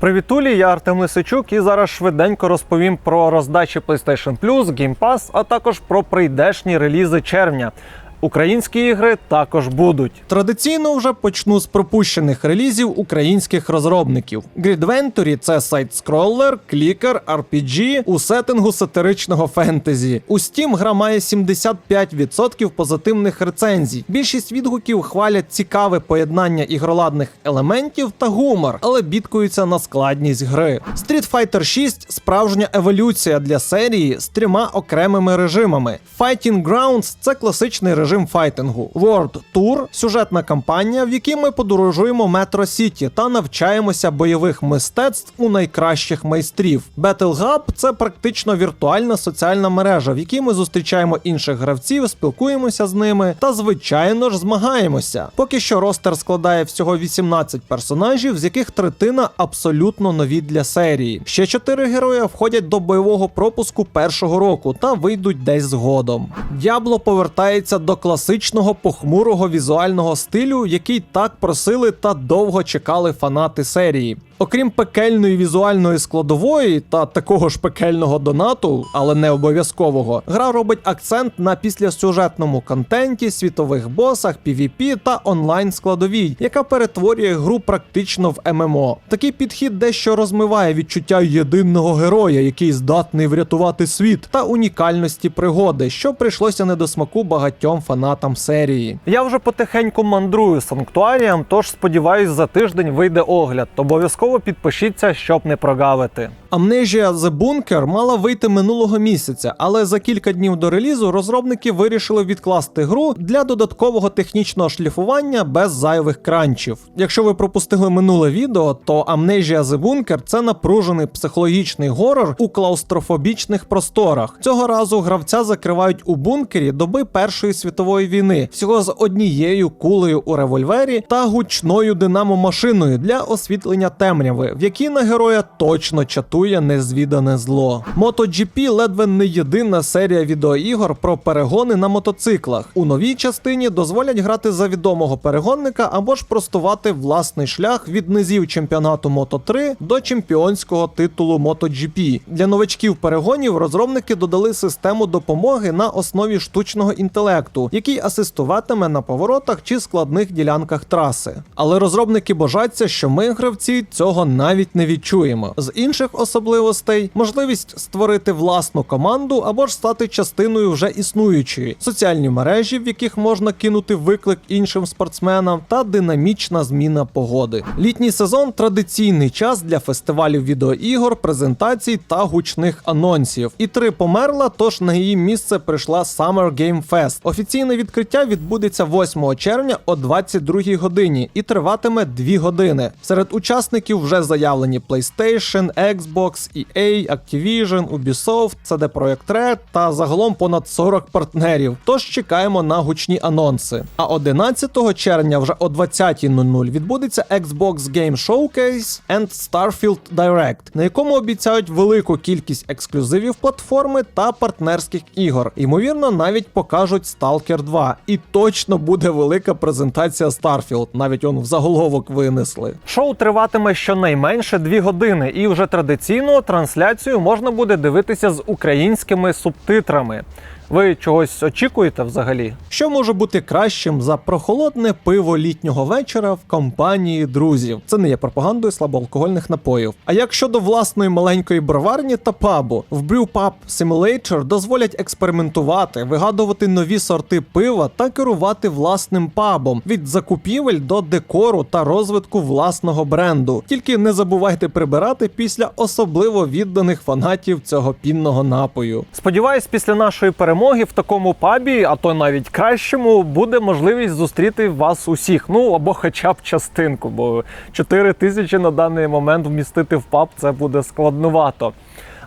Привітулі, я Артем Лисичук і зараз швиденько розповім про роздачі PlayStation Plus, Game Pass, а також про прийдешні релізи червня. Українські ігри також будуть. Традиційно вже почну з пропущених релізів українських розробників. Ventury – це сайт-скроллер, клікер, RPG у сеттингу сатиричного фентезі. У Steam гра має 75% позитивних рецензій. Більшість відгуків хвалять цікаве поєднання ігроладних елементів та гумор, але бідкуються на складність гри. Street Fighter 6 – справжня еволюція для серії з трьома окремими режимами. Fighting Grounds – це класичний режим файтингу. World Tour – сюжетна кампанія, в якій ми подорожуємо Метро Сіті та навчаємося бойових мистецтв у найкращих майстрів. Battle Hub – це практично віртуальна соціальна мережа, в якій ми зустрічаємо інших гравців, спілкуємося з ними та, звичайно ж, змагаємося. Поки що ростер складає всього 18 персонажів, з яких третина абсолютно нові для серії. Ще 4 герої входять до бойового пропуску першого року та вийдуть десь згодом. Дябло повертається до класичного похмурого візуального стилю, який так просили та довго чекали фанати серії. Окрім пекельної візуальної складової та такого ж пекельного донату, але не обов'язкового, гра робить акцент на післясюжетному контенті, світових босах, PvP та онлайн складовій, яка перетворює гру практично в ММО. Такий підхід дещо розмиває відчуття єдиного героя, який здатний врятувати світ, та унікальності пригоди, що прийшлося не до смаку багатьом фанатам серії. Я вже потихеньку мандрую санктуаріям, тож сподіваюсь, за тиждень вийде огляд. Обов'язково підпишіться, щоб не прогавити. Amnesia The Bunker мала вийти минулого місяця, але за кілька днів до релізу розробники вирішили відкласти гру для додаткового технічного шліфування без зайвих кранчів. Якщо ви пропустили минуле відео, то Amnesia The Bunker – це напружений психологічний горор у клаустрофобічних просторах. Цього разу гравця закривають у бункері доби Першої світової війни, всього з однією кулею у револьвері та гучною динамо-машиною для освітлення темряви, в якій на героя точно чатує незвідане зло. MotoGP ледве не єдина серія відеоігор про перегони на мотоциклах. У новій частині дозволять грати за відомого перегонника або ж простувати власний шлях від низів чемпіонату Moto 3 до чемпіонського титулу MotoGP. Для новачків перегонів розробники додали систему допомоги на основі штучного інтелекту, який асистуватиме на поворотах чи складних ділянках траси. Але розробники бажаться, що ми, гравці, цього навіть не відчуємо. З інших особливостей можливість створити власну команду або ж стати частиною вже існуючої, соціальні мережі, в яких можна кинути виклик іншим спортсменам, та динамічна зміна погоди. Літній сезон традиційний час для фестивалів відеоігор, презентацій та гучних анонсів. І три померла, тож на її місце прийшла Summer Game Fest. Офіційне відкриття відбудеться 8 червня о 22 годині і триватиме 2 години. Серед учасників вже заявлені PlayStation, Xbox, EA, Activision, Ubisoft, CD Projekt Red та загалом понад 40 партнерів. Тож чекаємо на гучні анонси. А 11 червня, вже о 20.00, відбудеться Xbox Game Showcase and Starfield Direct, на якому обіцяють велику кількість ексклюзивів платформи та партнерських ігор. Ймовірно, навіть покажуть Stalker 2. І точно буде велика презентація Starfield. Навіть он в заголовок винесли. Шоу триватиме щонайменше 2 години, і вже традиційно трансляцію можна буде дивитися з українськими субтитрами. Ви чогось очікуєте взагалі? Що може бути кращим за прохолодне пиво літнього вечора в компанії друзів? Це не є пропагандою слабоалкогольних напоїв. А як щодо власної маленької броварні та пабу, в Brew Pub Simulator дозволять експериментувати, вигадувати нові сорти пива та керувати власним пабом від закупівель до декору та розвитку власного бренду. Тільки не забувайте прибирати після особливо відданих фанатів цього пінного напою. Сподіваюсь, після нашої перемоги в такому пабі, а то навіть кращому, буде можливість зустріти вас усіх. Ну або хоча б частинку, бо 4 тисячі на даний момент вмістити в паб це буде складновато.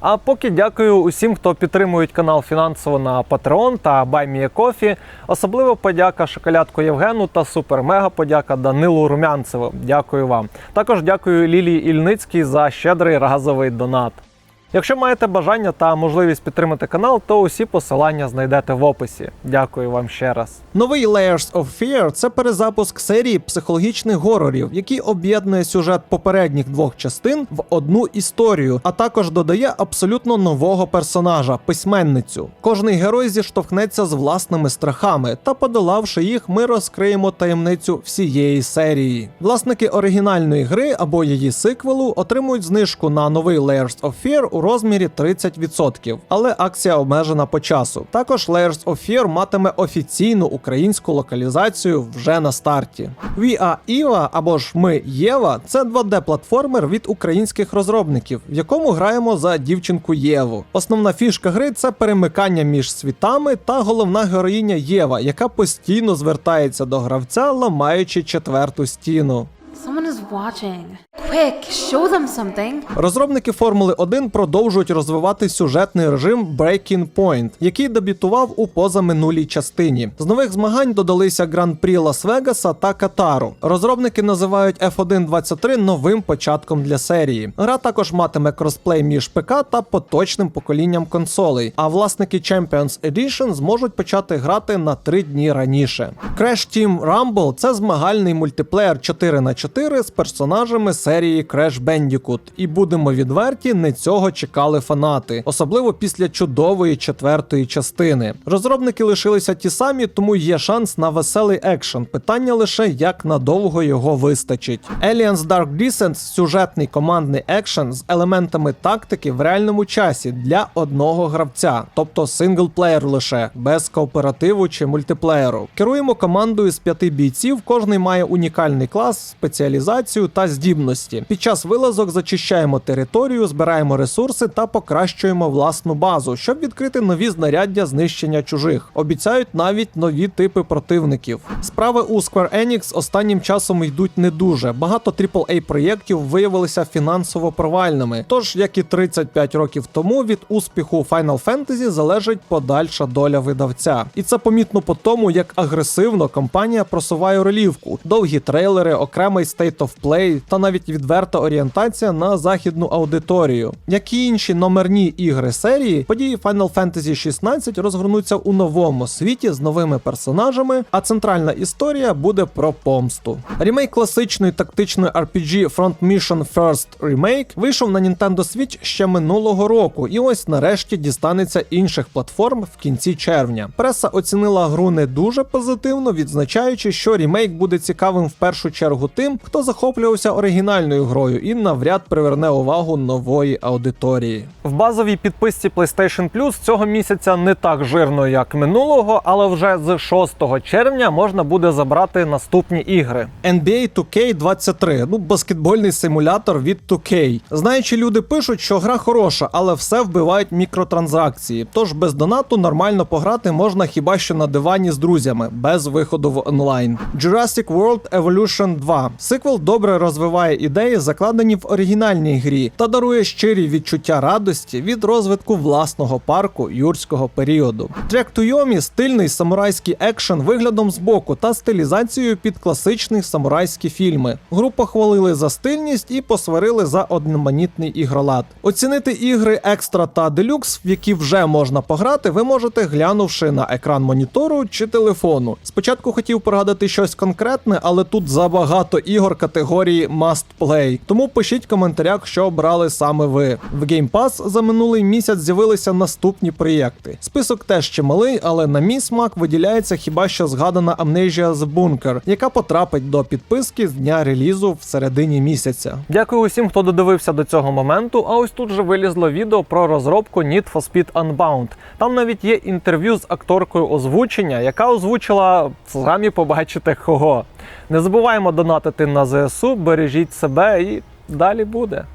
А поки дякую усім, хто підтримують канал фінансово на Patreon та BuyMeACoffee. Особливо подяка шоколядку Євгену та супер-мега подяка Данилу Румянцеву. Дякую вам. Також дякую Лілії Ільницькій за щедрий разовий донат. Якщо маєте бажання та можливість підтримати канал, то усі посилання знайдете в описі. Дякую вам ще раз. Новий Layers of Fear – це перезапуск серії психологічних горорів, який об'єднує сюжет попередніх двох частин в одну історію, а також додає абсолютно нового персонажа письменницю. Кожний герой зіштовхнеться з власними страхами, та подолавши їх, ми розкриємо таємницю всієї серії. Власники оригінальної гри або її сиквелу отримують знижку на новий Layers of Fear у розмірі 30%, але акція обмежена по часу. Також Layers of Fear матиме офіційну українську локалізацію вже на старті. We Are Eva або ж Ми Єва це 2D-платформер від українських розробників, в якому граємо за дівчинку Єву. Основна фішка гри це перемикання між світами та головна героїня Єва, яка постійно звертається до гравця, ламаючи четверту стіну. Someone is watching. Quick, show them something. Розробники Формули 1 продовжують розвивати сюжетний режим Breaking Point, який дебютував у позаминулій частині. З нових змагань додалися Гран-прі Лас-Вегаса та Катару. Розробники називають F1 23 новим початком для серії. Гра також матиме кросплей між ПК та поточним поколінням консолей. А власники Champions Edition зможуть почати грати на 3 дні раніше. Crash Team Rumble – це змагальний мультиплеєр 4 на 4 з персонажами серії Crash Bandicoot. І будемо відверті, не цього чекали фанати, особливо після чудової четвертої частини. Розробники лишилися ті самі, тому є шанс на веселий екшен. Питання лише як надовго його вистачить. Aliens Dark Descent – сюжетний командний екшен з елементами тактики в реальному часі для одного гравця, тобто синглплеєр лише без кооперативу чи мультиплеєру. Керуємо командою з п'яти бійців. Кожний має унікальний клас, спеціалізацію та здібності. Під час вилазок зачищаємо територію, збираємо ресурси та покращуємо власну базу, щоб відкрити нові знаряддя знищення чужих. Обіцяють навіть нові типи противників. Справи у Square Enix останнім часом йдуть не дуже. Багато aaa проєктів виявилися фінансово провальними. Тож, як і 35 років тому, від успіху Final Fantasy залежить подальша доля видавця. І це помітно по тому, як агресивно компанія просуває ролівку, довгі трейлери, окремий State of Play та навіть відверта орієнтація на західну аудиторію. Як і інші номерні ігри серії, події Final Fantasy 16 розгорнуться у новому світі з новими персонажами, а центральна історія буде про помсту. Ремейк класичної тактичної RPG Front Mission First Remake вийшов на Nintendo Switch ще минулого року, і ось нарешті дістанеться інших платформ в кінці червня. Преса оцінила гру не дуже позитивно, відзначаючи, що ремейк буде цікавим в першу чергу тим, хто захоплювався оригінальною грою і навряд приверне увагу нової аудиторії. В базовій підписці PlayStation Plus цього місяця не так жирно, як минулого, але вже з 6 червня можна буде забрати наступні ігри. NBA 2K23, ну баскетбольний симулятор від 2K. Знаючи, люди пишуть, що гра хороша, але все вбивають мікротранзакції. Тож без донату нормально пограти можна хіба що на дивані з друзями, без виходу в онлайн. Jurassic World Evolution 2. Сиквел добре розвиває ідеї, закладені в оригінальній грі, та дарує щирі відчуття радості від розвитку власного парку юрського періоду. Трек Туйомі стильний самурайський екшен виглядом збоку та стилізацією під класичні самурайські фільми. Гру похвалили за стильність і посварили за одноманітний ігролад. Оцінити ігри екстра та делюкс, в які вже можна пограти, ви можете глянувши на екран монітору чи телефону. Спочатку хотів пригадати щось конкретне, але тут забагато ігор категорії Must Play. Тому пишіть в коментарях, що обрали саме ви. В Game Pass за минулий місяць з'явилися наступні проєкти. Список теж чималий, але на мій смак виділяється хіба що згадана Amnesia The Bunker, яка потрапить до підписки з дня релізу в середині місяця. Дякую усім, хто додивився до цього моменту. А ось тут же вилізло відео про розробку Need for Speed Unbound. Там навіть є інтерв'ю з акторкою озвучення, яка озвучила самі побачите кого. Не забуваємо донатити на ЗСУ, бережіть себе і далі буде.